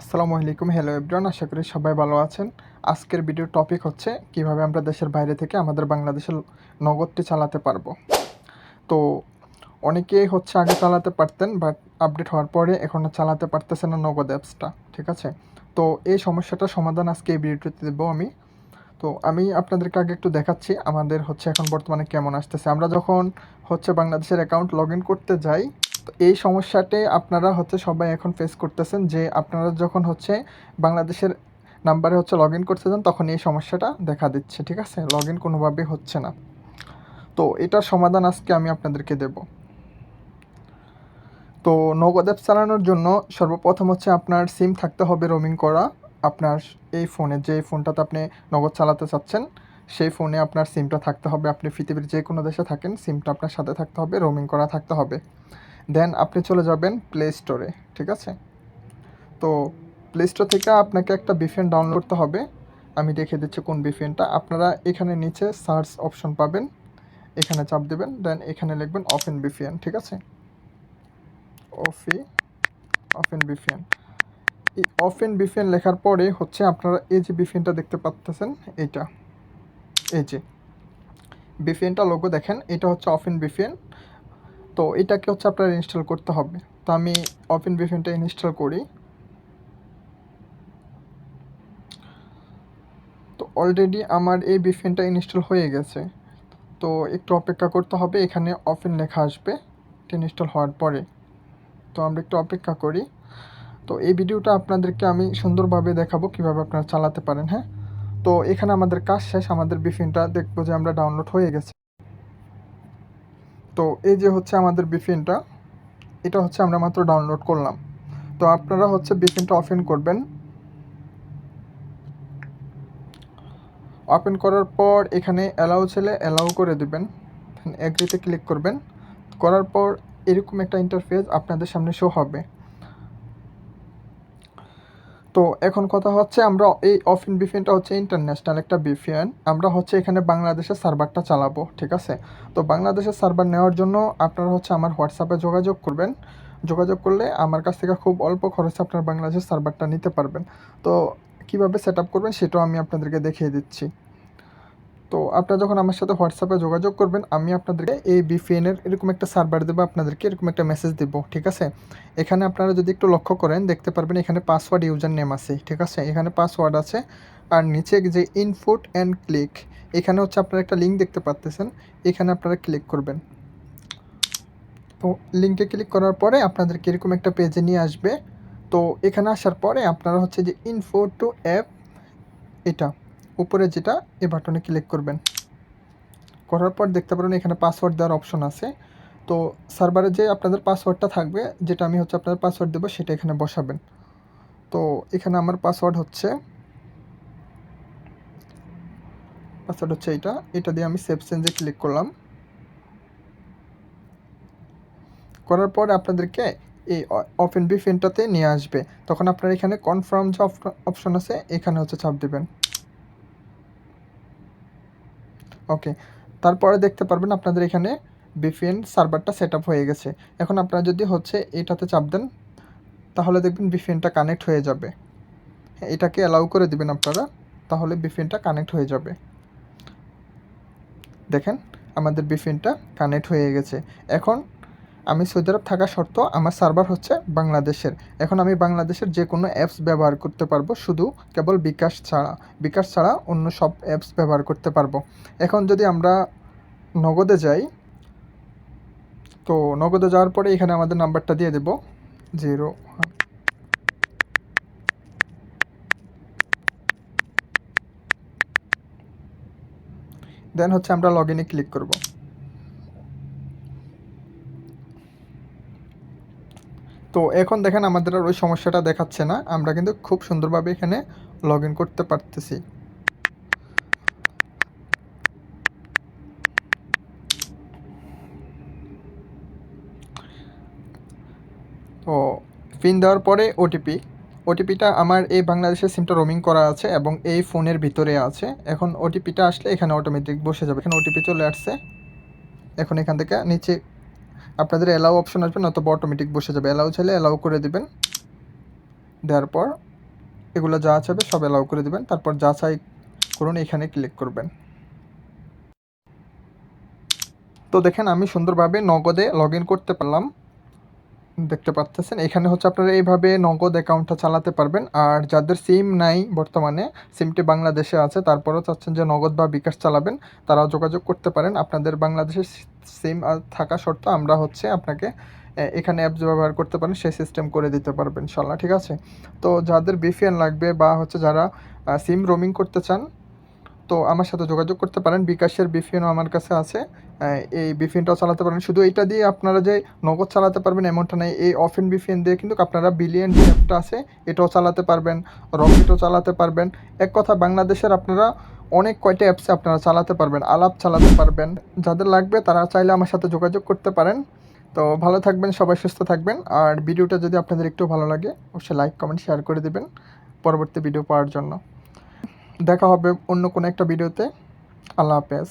আসসালামু আলাইকুম। Hello everyone আশা করি সবাই ভালো আছেন। আজকের ভিডিওর টপিক হচ্ছে কীভাবে আমরা দেশের বাইরে থেকে আমাদের বাংলাদেশের নগদটি চালাতে পারব। তো অনেকেই হচ্ছে আগে চালাতে পারতেন বাট আপডেট হওয়ার পরে এখন চালাতে পারতেছে না নগদ অ্যাপসটা ঠিক আছে? তো এই সমস্যাটার সমাধান আজকে এই ভিডিওটিতে দেবো আমি। তো আমি আপনাদেরকে আগে একটু দেখাচ্ছি, আমাদের হচ্ছে এখন বর্তমানে কেমন আসতেছে। আমরা যখন হচ্ছে বাংলাদেশের অ্যাকাউন্ট লগ করতে যাই এই সমস্যাটি আপনারা হচ্ছে সবাই এখন ফেস করতেছেন যে আপনারা যখন হচ্ছে বাংলাদেশের নাম্বারে হচ্ছে লগ ইন করতেছেন, তখন এই সমস্যাটা দেখা দিচ্ছে, ঠিক আছে? লগ ইন কোনোভাবে হচ্ছে না। তো এটার সমাধান আজকে আমি আপনাদেরকে দেব। তো নগদ অ্যাপ চালানোর জন্য সর্বপ্রথম হচ্ছে আপনার সিম থাকতে হবে রোমিং করা। আপনার এই ফোনে যে ফোনটাতে আপনি নগদ চালাতে চাচ্ছেন, সেই ফোনে আপনার সিমটা থাকতে হবে। আপনি পৃথিবীর যে কোনো দেশে থাকেন সিমটা আপনার সাথে থাকতে হবে রোমিং করা থাকতে হবে। দেন আপনি চলে যাবেন প্লে স্টোরে ঠিক আছে? তো প্লে স্টোর থেকে আপনাকে একটা বিফিএন ডাউনলোড করতে হবে। আমি দেখে দিচ্ছি কোন বিফিএনটা। আপনারা এখানে নিচে সার্চ অপশন পাবেন। এখানে চাপ দেবেন দেন এখানে লিখবেন অফেন বিফিএন, ঠিক আছে? অফি অফেন বিফিএন। এই অফেন বিফিএন লেখার পরে হচ্ছে আপনারা এই যে বিফিএনটা দেখতে পাচ্তেছেন, এইটা। এই যে বিফিএনটা লোগো দেখেন, এটা হচ্ছে অফেন বিফিএন। তো এটাকে হচ্ছে আপনার ইনস্টল করতে হবে। তো আমি ওপেন বিফিনটা ইনস্টল করি। তো অলরেডি আমার এই বিফিনটা ইনস্টল হয়ে গেছে। তো একটু অপেক্ষা করতে হবে, এখানে অফেন লেখা আসবে ইনস্টল হওয়ার পরে। তো আমরা একটু অপেক্ষা করি। তো এই ভিডিওটা আপনাদেরকে আমি সুন্দরভাবে দেখাবো কীভাবে আপনারা চালাতে পারেন হ্যাঁ? তো এখানে আমাদের কাজ শেষ, আমাদের বিফিনটা দেখব যে আমরা ডাউনলোড হয়ে গেছে। তো এই যে হচ্ছে আমাদের বিফিনটা, এটা হচ্ছে আমরা মাত্র ডাউনলোড করলাম। তো আপনারা হচ্ছে বিফিনটা অফেন করবেন। ওপেন করার পর এখানে অ্যালাউ ছেলে অ্যালাউ করে দিবেন। অ্যাগ্রিতে ক্লিক করবেন। করার পর এরকম একটা ইন্টারফেস আপনাদের সামনে শো হবে। তো এখন কথা হচ্ছে আমরা এই অফিন বিফিনটা হচ্ছে ইন্টারন্যাশনাল একটা বিফিএন আমরা হচ্ছে এখানে বাংলাদেশের সার্ভারটা চালাবো, ঠিক আছে? তো বাংলাদেশের সার্ভার নেওয়ার জন্য আপনারা হচ্ছে আমার হোয়াটসঅ্যাপে যোগাযোগ করবেন। যোগাযোগ করলে আমার কাছ থেকে খুব অল্প খরচে আপনার বাংলাদেশের সার্ভারটা নিতে পারবেন। তো কীভাবে সেট করবেন সেটাও আমি আপনাদেরকে দেখিয়ে দিচ্ছি। তো আপনারা যখন আমার সাথে হোয়াটসঅ্যাপে যোগাযোগ করবেন, আমি আপনাদেরকে এই বিপিএনের এরকম একটা সার্ভার দেবো, আপনাদেরকে এরকম একটা মেসেজ দেবো, ঠিক আছে? এখানে আপনারা যদি একটু লক্ষ্য করেন, দেখতে পারবেন এখানে পাসওয়ার্ড ইউজার নেম আছে, ঠিক আছে? এখানে পাসওয়ার্ড আছে, আর নিচে যে ইনপুট অ্যান্ড ক্লিক এখানে হচ্ছে আপনারা একটা লিঙ্ক দেখতে পাচ্তেছেন এখানে আপনারা ক্লিক করবেন। তো লিঙ্কে ক্লিক করার পরে আপনাদেরকে এরকম একটা পেজে নিয়ে আসবে। তো এখানে আসার পরে আপনারা হচ্ছে যে ইনফো টু অ্যাপ এটা উপরে যেটা, এ বাটনে ক্লিক করবেন। করার পর দেখতে পারেন এখানে পাসওয়ার্ড দেওয়ার অপশন আছে। তো সার্ভারে যে আপনাদের পাসওয়ার্ডটা থাকবে, যেটা আমি হচ্ছে আপনাদের পাসওয়ার্ড দেবো, সেটা এখানে বসাবেন। তো এখানে আমার পাসওয়ার্ড হচ্ছে পাসওয়ার্ড হচ্ছে এটা এটা দিয়ে আমি সেভ চেঞ্জে ক্লিক করলাম। করার পর আপনাদেরকে এই অফেন বিফিনটাতে নিয়ে আসবে। তখন আপনার এখানে কনফার্ম যে অপশন আছে, এখানে হচ্ছে চাপ দেবেন। ওকে তারপরে দেখতে পারবেন আপনাদের এখানে বিপিএন সার্ভারটা সেট হয়ে গেছে। এখন আপনারা যদি হচ্ছে এটাতে চাপ দেন, তাহলে দেখবেন বিপিএনটা কানেক্ট হয়ে যাবে। এটাকে অ্যালাউ করে দিবেন আপনারা, তাহলে বিপিএনটা কানেক্ট হয়ে যাবে। দেখেন, আমাদের বিপিএনটা কানেক্ট হয়ে গেছে। এখন আমি সৌদি আরব থাকা শর্ত আমার সার্ভার হচ্ছে বাংলাদেশের। এখন আমি বাংলাদেশের যে কোনো অ্যাপস ব্যবহার করতে পারব, শুধু কেবল বিকাশ ছাড়া। বিকাশ ছাড়া অন্য সব অ্যাপস ব্যবহার করতে পারব। এখন যদি আমরা নগদে যাই, তো নগদে যাওয়ার পরে এখানে আমাদের নাম্বারটা দিয়ে দেব। জিরো, দেন হচ্ছে আমরা লগ ইনে ক্লিক করব। তো এখন দেখেন আমাদের আর ওই সমস্যাটা দেখাচ্ছে না। আমরা কিন্তু খুব সুন্দরভাবে এখানে লগ করতে পারতেছি। তো পিন দেওয়ার পরে ওটিপি ওটিপিটা আমার এই বাংলাদেশের সিমটা রোমিং করা আছে এবং এই ফোনের ভিতরে আছে। এখন ওটিপিটা আসলে এখানে অটোমেটিক বসে যাবে। এখানে ওটিপি চলে আসছে। এখন এখান থেকে নিচে আপনাদের অ্যালাউ অপশন আসবে নয়তো অটোমেটিক বসে যাবে। অ্যালাউ চাইলে অ্যালাউ করে দিবেন। দেওয়ার পর এগুলো যা চাবে সব অ্যালাউ করে দেবেন। তারপর যা চাই করুন, এখানে ক্লিক করবেন। তো দেখেন, আমি সুন্দরভাবে নগদে লগ করতে পারলাম। দেখতে পাচ্ছেন এখানে হচ্ছে আপনারা এইভাবে নগদ অ্যাকাউন্টটা চালাতে পারবেন। আর যাদের সিম নাই বর্তমানে সিমটি বাংলাদেশে আছে, তারপরেও চাচ্ছেন যে নগদ বা বিকাশ চালাবেন, তারাও যোগাযোগ করতে পারেন। আপনাদের বাংলাদেশের সিম থাকা সত্ত্বেও আমরা হচ্ছে আপনাকে এখানে অ্যাপস ব্যবহার করতে পারেন, সেই সিস্টেম করে দিতে পারবেন ইনশাল্লাহ ঠিক আছে? তো যাদের বিপিএন লাগবে বা হচ্ছে যারা সিম রোমিং করতে চান তো আমার সাথে যোগাযোগ করতে পারেন। বিকাশের বিপিএনও আমার কাছে আছে। এই বিপিএনটাও চালাতে পারেন। শুধু এইটা দিয়ে আপনারা যে নগদ চালাতে পারবেন এমনটা নেই। এই অফেন বিপিএন দিয়ে কিন্তু আপনারা বিলিয়ন অ্যাপটা আছে, এটাও চালাতে পারবেন। রকেটও চালাতে পারবেন। এক কথা, বাংলাদেশের আপনারা অনেক কয়টা অ্যাপসে আপনারা চালাতে পারবেন। আলাপ চালাতে পারবেন। যাদের লাগবে তারা চাইলে আমার সাথে যোগাযোগ করতে পারেন। তো ভালো থাকবেন, সবাই সুস্থ থাকবেন। আর ভিডিওটা যদি আপনাদের একটু ভালো লাগে, অবশ্যই লাইক কমেন্ট শেয়ার করে দেবেন। পরবর্তী ভিডিও পাওয়ার জন্য। দেখা হবে অন্য কোনো একটা ভিডিওতে। আল্লাহ হাফেজ।